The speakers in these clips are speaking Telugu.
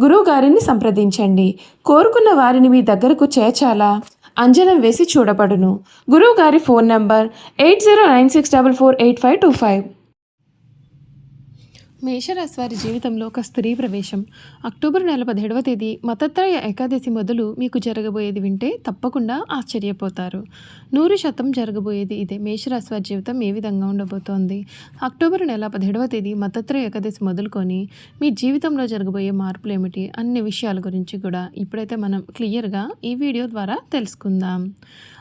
గురువు గారిని సంప్రదించండి. కోరుకున్న వారిని మీ దగ్గరకు చేర్చాలా? అంజనం వేసి చూడబడును. గురువు గారి phone number eight zero nine six double four eight five two five. మేషరాశి వారి జీవితంలో ఒక స్త్రీ ప్రవేశం. అక్టోబర్ నెల పదిహేడవ తేదీ మతత్రయ ఏకాదశి మొదలు మీకు జరగబోయేది వింటే తప్పకుండా ఆశ్చర్యపోతారు. నూరు శాతం జరగబోయేది ఇదే. మేషరాశి వారి జీవితం ఏ విధంగా ఉండబోతోంది? అక్టోబర్ నెల పదిహేడవ తేదీ మతత్రయ ఏకాదశి మొదలుకొని మీ జీవితంలో జరగబోయే మార్పులు ఏమిటి? అన్ని విషయాల గురించి కూడా ఇప్పుడైతే మనం క్లియర్గా ఈ వీడియో ద్వారా తెలుసుకుందాం.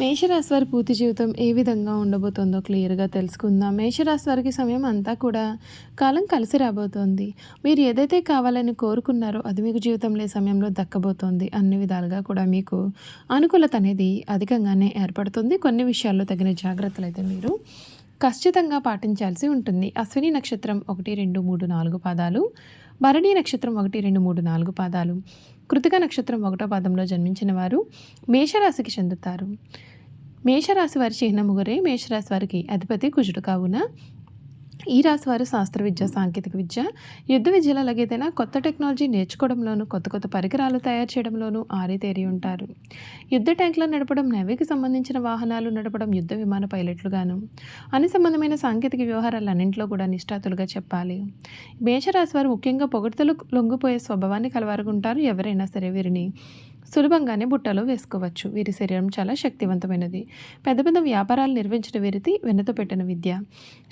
మేషరాశి వారి పూర్తి జీవితం ఏ విధంగా ఉండబోతుందో క్లియర్గా తెలుసుకుందాం. మేషరాశి వారికి సమయం అంతా కూడా కాలం కలిసి రాబోతోంది. మీరు ఏదైతే కావాలని కోరుకున్నారో అది మీకు జీవితంలో సమయంలో దక్కబోతోంది అన్ని విధాలుగా కూడా మీకు అనుకూలత అనేది అధికంగానే ఏర్పడుతుంది. కొన్ని విషయాల్లో తగిన జాగ్రత్తలు అయితే మీరు ఖచ్చితంగా పాటించాల్సి ఉంటుంది. అశ్విని నక్షత్రం ఒకటి రెండు మూడు నాలుగు పాదాలు. భరణి నక్షత్రం ఒకటి రెండు మూడు నాలుగు పాదాలు. కృతిక నక్షత్రం ఒకటో పాదంలో జన్మించిన వారు మేషరాశికి చెందుతారు. మేషరాశి వారి చిహ్నము గురే మేషరాశి వారికి అధిపతి కుజుడు కావున ఈ రాశి వారు శాస్త్ర విద్య సాంకేతిక విద్య యుద్ధ విద్యలో అలాగేదైనా కొత్త టెక్నాలజీ నేర్చుకోవడంలోనూ కొత్త కొత్త పరికరాలు తయారు చేయడంలోనూ ఆరితేరి ఉంటారు. యుద్ధ ట్యాంకులను నడపడం నేవీకి సంబంధించిన వాహనాలు నడపడం యుద్ధ విమాన పైలట్లుగాను అన్ని సంబంధమైన సాంకేతిక వ్యవహారాలన్నింటిలో కూడా నిష్ఠాతులుగా చెప్పాలి. మేషరాశి వారు ముఖ్యంగా పొగడ్తలు లొంగిపోయే స్వభావాన్ని కలవారుగుంటారు ఎవరైనా సరే వీరిని. సులభంగానే బుట్టలో వేసుకోవచ్చు. వీరి శరీరం చాలా శక్తివంతమైనది. పెద్ద పెద్ద వ్యాపారాలు నిర్వహించిన వీరిది వెన్నతో పెట్టిన విద్య.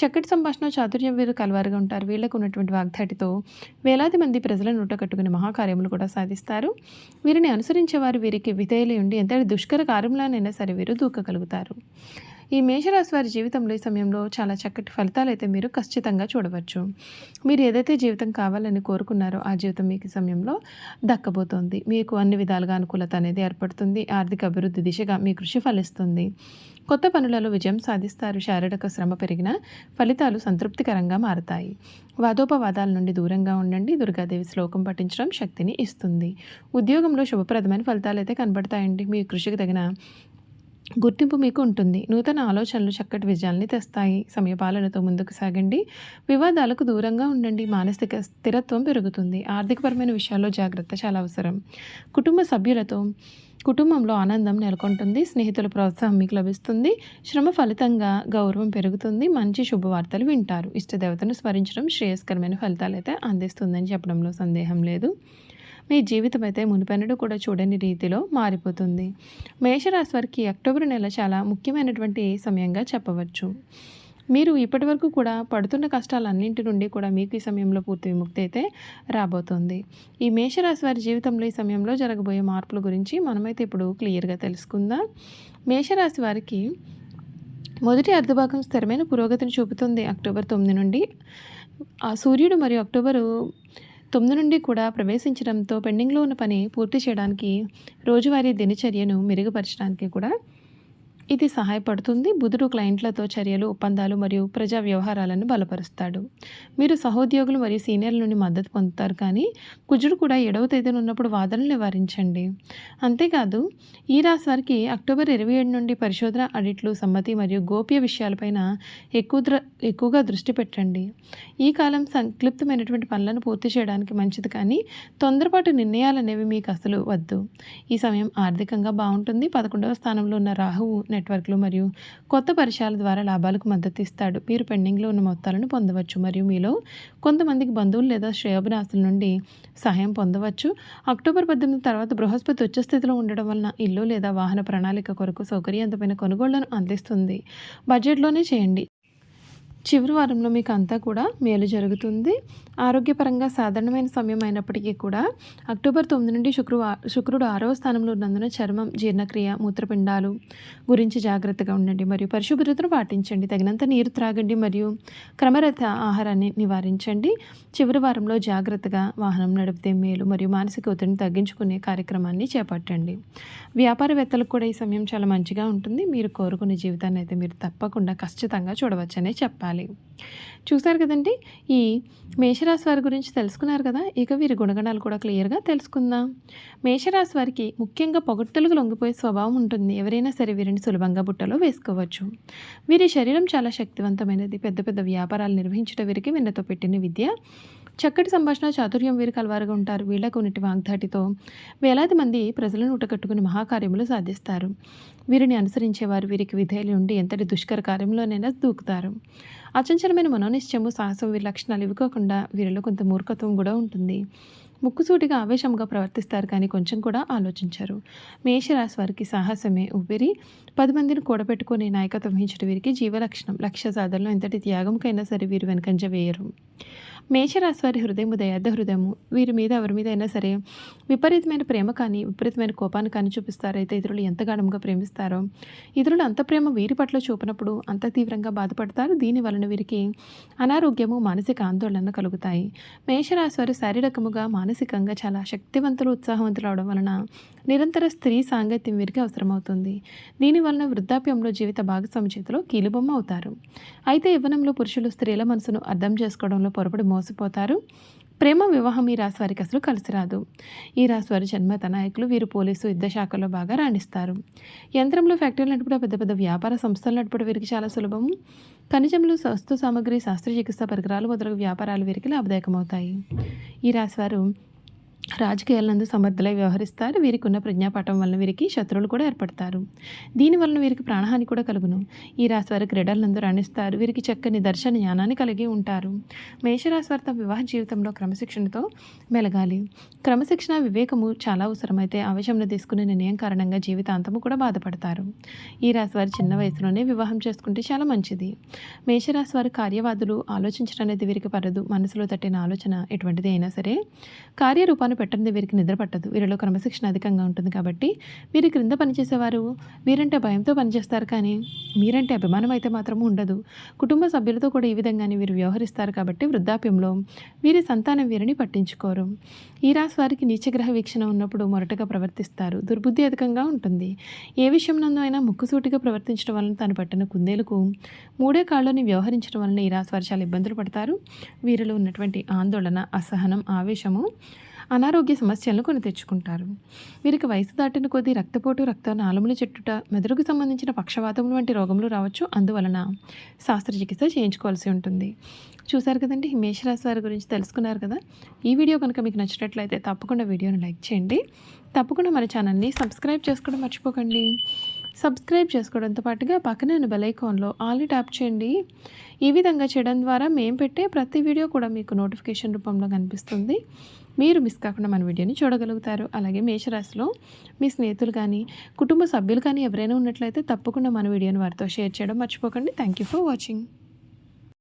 చక్కటి సంభాషణ చాతుర్యం వీరు కలవారుగా ఉంటారు. వీళ్ళకు ఉన్నటువంటి వాగ్దాటితో వేలాది మంది ప్రజలను నూట కట్టుకుని మహాకార్యములు కూడా సాధిస్తారు. వీరిని అనుసరించేవారు వీరికి విధేయులు ఉండి ఎంత దుష్కర కార్యములనైనా సరే వీరు దూకగలుగుతారు. ఈ మేషరాశి వారి జీవితంలో ఈ సమయంలో చాలా చక్కటి ఫలితాలు అయితే మీరు ఖచ్చితంగా చూడవచ్చు. మీరు ఏదైతే జీవితం కావాలని కోరుకున్నారో ఆ జీవితం మీకు ఈ సమయంలో దక్కబోతోంది. మీకు అన్ని విధాలుగా అనుకూలత అనేది ఏర్పడుతుంది. ఆర్థిక అభివృద్ధి దిశగా మీ కృషి ఫలిస్తుంది. కొత్త పనులలో విజయం సాధిస్తారు. శారీరక శ్రమ పెరిగిన ఫలితాలు సంతృప్తికరంగా మారతాయి. వాదోపవాదాల నుండి దూరంగా ఉండండి. దుర్గాదేవి శ్లోకం పఠించడం శక్తిని ఇస్తుంది. ఉద్యోగంలో శుభప్రదమైన ఫలితాలు అయితే కనబడతాయండి. మీ కృషికి తగిన గుర్తింపు మీకు ఉంటుంది నూతన ఆలోచనలు చక్కటి విజయాల్ని తెస్తాయి. సమయపాలనతో ముందుకు సాగండి. వివాదాలకు దూరంగా ఉండండి. మానసిక స్థిరత్వం పెరుగుతుంది. ఆర్థికపరమైన విషయాల్లో జాగ్రత్త చాలా అవసరం. కుటుంబ సభ్యులతో కుటుంబంలో ఆనందం నెలకొంటుంది. స్నేహితుల ప్రోత్సాహం మీకు లభిస్తుంది. శ్రమ ఫలితంగా గౌరవం పెరుగుతుంది. మంచి శుభవార్తలు వింటారు. ఇష్టదేవతను స్మరించడం శ్రేయస్కరమైన ఫలితాలు అయితే అందిస్తుందని చెప్పడంలో సందేహం లేదు. మీ జీవితం అయితే మునిపెన్నడూ కూడా చూడని రీతిలో మారిపోతుంది. మేషరాశి వారికి అక్టోబర్ నెల చాలా ముఖ్యమైనటువంటి సమయంగా చెప్పవచ్చు. మీరు ఇప్పటివరకు కూడా పడుతున్న కష్టాలన్నింటి నుండి కూడా మీకు ఈ సమయంలో పూర్తి విముక్తి అయితే రాబోతోంది. ఈ మేషరాశి వారి జీవితంలో ఈ సమయంలో జరగబోయే మార్పుల గురించి మనమైతే ఇప్పుడు క్లియర్గా తెలుసుకుందాం. మేషరాశి వారికి మొదటి అర్ధభాగం స్థిరమైన పురోగతిని చూపుతుంది అక్టోబర్ తొమ్మిది నుండి. ఆ సూర్యుడు మరియు అక్టోబరు తొమ్మిది నుండి కూడా ప్రవేశించడంతో పెండింగ్లో ఉన్న పని పూర్తి చేయడానికి రోజువారీ దినచర్యను మెరుగుపరచడానికి కూడా ఇది సహాయపడుతుంది. బుధుడు క్లయింట్లతో చర్యలు ఒప్పందాలు మరియు ప్రజా వ్యవహారాలను బలపరుస్తాడు. మీరు సహోద్యోగులు మరియు సీనియర్ల నుండి మద్దతు పొందుతారు కానీ కుజుడు కూడా ఏడవ తేదీన ఉన్నప్పుడు వాదనలు నివారించండి. అంతేకాదు ఈ రాశి వారికి అక్టోబర్ ఇరవై ఏడు నుండి పరిశోధన ఆడిట్లు సమ్మతి మరియు గోప్య విషయాలపైన ఎక్కువ ద్ర ఎక్కువగా దృష్టి పెట్టండి. ఈ కాలం సంక్లిప్తమైనటువంటి పనులను పూర్తి చేయడానికి మంచిది కానీ తొందరపాటు నిర్ణయాలు అనేవి మీకు అసలు వద్దు. ఈ సమయం ఆర్థికంగా బాగుంటుంది. పదకొండవ స్థానంలో ఉన్న రాహువు నెట్వర్క్లు మరియు కొత్త పరిచయాల ద్వారా లాభాలకు మద్దతు ఇస్తాడు మీరు పెండింగ్లో ఉన్న మొత్తాలను పొందవచ్చు మరియు మీలో కొంతమందికి బంధువులు లేదా శ్రేయోభినాస్తుల నుండి సహాయం పొందవచ్చు. అక్టోబర్ పద్దెనిమిది తర్వాత బృహస్పతి ఉచ్చ స్థితిలో ఉండడం వలన ఇల్లు లేదా వాహన ప్రణాళిక కొరకు సౌకర్యవంతమైన కొనుగోళ్ళను అందిస్తుంది. బడ్జెట్లోనే చేయండి. చివరి వారంలో మీకు అంతా కూడా మేలు జరుగుతుంది. ఆరోగ్యపరంగా సాధారణమైన సమయం అయినప్పటికీ కూడా అక్టోబర్ తొమ్మిది నుండి శుక్రవారం శుక్రుడు ఆరవ స్థానంలో ఉన్నందున చర్మం జీర్ణక్రియ మూత్రపిండాలు గురించి జాగ్రత్తగా ఉండండి. మరియు పరిశుభ్రతను పాటించండి. తగినంత నీరు త్రాగండి. మరియు క్రమరత ఆహారాన్ని నివారించండి. చివరి వారంలో జాగ్రత్తగా వాహనం నడిపితే మేలు. మరియు మానసిక ఒత్తిడిని తగ్గించుకునే కార్యక్రమాన్ని చేపట్టండి. వ్యాపారవేత్తలకు కూడా ఈ సమయం చాలా మంచిగా ఉంటుంది. మీరు కోరుకునే జీవితాన్ని అయితే మీరు తప్పకుండా ఖచ్చితంగా చూడవచ్చనే చెప్పాలి చూసారు కదండి? ఈ మేషరాశి వారి గురించి తెలుసుకున్నారు కదా? ఇక వీరి గుణగణాలు కూడా క్లియర్గా తెలుసుకుందాం. మేషరాశి వారికి ముఖ్యంగా పొగట్టలకు లొంగిపోయే స్వభావం ఉంటుంది. ఎవరైనా సరే వీరిని సులభంగా బుట్టలో వేసుకోవచ్చు. వీరి శరీరం చాలా శక్తివంతమైనది. పెద్ద పెద్ద వ్యాపారాలు నిర్వహించడం వీరికి విన్నతో పెట్టిన విద్య. చక్కటి సంభాషణ చాతుర్యం వీరికి కలవారుగా ఉంటారు. వీళ్ళకు ఉన్నటి వాగ్దాటితో వేలాది మంది ప్రజలను ఉటకట్టుకుని మహాకార్యములు సాధిస్తారు. వీరిని అనుసరించేవారు వీరికి విధేయులు ఉండి ఎంతటి దుష్కర కార్యంలోనైనా దూకుతారు. అచంచలమైన మనోనిశ్చయము సాహసం వీరి లక్షణాలు ఇవ్వకుండా వీరిలో కొంత మూర్ఖత్వం కూడా ఉంటుంది. ముక్కుసూటిగా ఆవేశంగా ప్రవర్తిస్తారు కానీ కొంచెం కూడా ఆలోచించారు. మేషరాశి వారికి సాహసమే ఊపిరి. పది మందిని కూడబెట్టుకుని నాయకత్వం వహించడం వీరికి జీవలక్షణం. లక్ష్య సాధనలో ఎంతటి త్యాగంకైనా సరే వీరు వెనకంజ వేయరు. మేషరాశి వారి హృదయము దయార్థ హృదయము వీరి మీద ఎవరి మీద అయినా సరే విపరీతమైన ప్రేమ కానీ విపరీతమైన కోపాన్ని కానీ చూపిస్తారైతే ఇతరులు ఎంత గాఢంగా ప్రేమిస్తారో ఇతరులు అంత ప్రేమ వీరి పట్ల చూపినప్పుడు అంత తీవ్రంగా బాధపడతారు. దీని వలన వీరికి అనారోగ్యము మానసిక ఆందోళన కలుగుతాయి. మేషరాశి వారు శారీరకముగా మానసికంగా చాలా శక్తివంతులు ఉత్సాహవంతులు అవడం వలన నిరంతర స్త్రీ సాంగత్యం వీరికి అవసరమవుతుంది. దీని వలన వృద్ధాప్యంలో జీవిత భాగస్వామి చేతిలో కీలుబొమ్మ అవుతారు. అయితే యవ్వనంలో పురుషులు స్త్రీల మనసును అర్థం చేసుకోవడంలో పొరపడి మోసపోతారు. ప్రేమ వివాహం ఈ రాశి వారికి అసలు కలిసి రాదు ఈ రాశి వారి జన్మత నాయకులు వీరు పోలీసు యుద్ధ శాఖలో బాగా రాణిస్తారు. యంత్రంలో ఫ్యాక్టరీలు నడపడం పెద్ద పెద్ద వ్యాపార సంస్థలు నడపడం వీరికి చాలా సులభం. ఖనిజములు వస్తు సామగ్రి శాస్త్రచికిత్స పరికరాలు మొదలగు వ్యాపారాలు వీరికి లాభదాయకమవుతాయి. ఈ రాశివారు రాజకీయాలందు సమర్థులై వ్యవహరిస్తారు. వీరికి ఉన్న ప్రజ్ఞాపాఠం వలన వీరికి శత్రువులు కూడా ఏర్పడతారు. దీని వలన వీరికి ప్రాణహాని కూడా కలుగును. ఈ రాశి వారి క్రీడలందు రాణిస్తారు. వీరికి చక్కని దర్శన జ్ఞానాన్ని కలిగి ఉంటారు. మేషరాశి వారి తమ వివాహ జీవితంలో క్రమశిక్షణతో మెలగాలి. క్రమశిక్షణ వివేకము చాలా అవసరమైతే ఆవేశంలో తీసుకునే నిర్ణయం కారణంగా జీవితాంతము కూడా బాధపడతారు. ఈ రాశి వారి చిన్న వయసులోనే వివాహం చేసుకుంటే చాలా మంచిది. మేషరాశి వారి కార్యవాదులు ఆలోచించడం అనేది వీరికి పడదు మనసులో తట్టిన ఆలోచన ఎటువంటిది అయినా సరే కార్యరూపాన్ని పెట్టండి వీరికి నిద్ర పట్టదు. వీరిలో క్రమశిక్షణ అధికంగా ఉంటుంది కాబట్టి వీరి క్రింద పనిచేసేవారు. వీరంటే భయంతో పనిచేస్తారు కానీ మీరంటే అభిమానం అయితే మాత్రము ఉండదు. కుటుంబ సభ్యులతో కూడా ఈ విధంగానే వీరు వ్యవహరిస్తారు కాబట్టి వృద్ధాప్యంలో వీరి సంతానం వీరిని పట్టించుకోరు. ఈ రాశి వారికి నీచగ్రహ వీక్షణ ఉన్నప్పుడు మొరటగా ప్రవర్తిస్తారు. దుర్బుద్ధి అధికంగా ఉంటుంది. ఏ విషయం నందు అయినా ముక్కుసూటిగా ప్రవర్తించడం వలన తను పట్టిన కుందేలకు మూడే కాళ్ళని వ్యవహరించడం వలన ఈ రాశి వారు చాలా ఇబ్బందులు పడతారు. వీరిలో ఉన్నటువంటి ఆందోళన అసహనం ఆవేశము అనారోగ్య సమస్యలను కొని తెచ్చుకుంటారు. వీరికి వయసు దాటిన కొద్దీ రక్తపోటు రక్త నాలుములు చెట్టుట మెదడుకు సంబంధించిన పక్షవాతం వంటి రోగములు రావచ్చు. అందువలన శస్త్రచికిత్స చేయించుకోవాల్సి ఉంటుంది. చూశారు కదండి? మేషరాశి వారి గురించి తెలుసుకున్నారు కదా? ఈ వీడియో కనుక మీకు నచ్చినట్లయితే తప్పకుండా వీడియోని లైక్ చేయండి. తప్పకుండా మన ఛానల్ని సబ్స్క్రైబ్ చేసుకోవడం మర్చిపోకండి. సబ్స్క్రైబ్ చేసుకోవడంతో పాటుగా పక్కనే ఉన్న బెలైకాన్లో ఆల్ ఆల్ని ట్యాప్ చేయండి. ఈ విధంగా చేయడం ద్వారా మేము పెట్టే ప్రతి వీడియో కూడా మీకు నోటిఫికేషన్ రూపంలో కనిపిస్తుంది. మీరు మిస్ కాకుండా మన వీడియోని చూడగలుగుతారు. అలాగే మేషరాశిలో మీ స్నేహితులు కానీ కుటుంబ సభ్యులు కానీ ఎవరైనా ఉన్నట్లయితే తప్పకుండా మన వీడియోని వారితో షేర్ చేయడం మర్చిపోకండి. Thank you for watching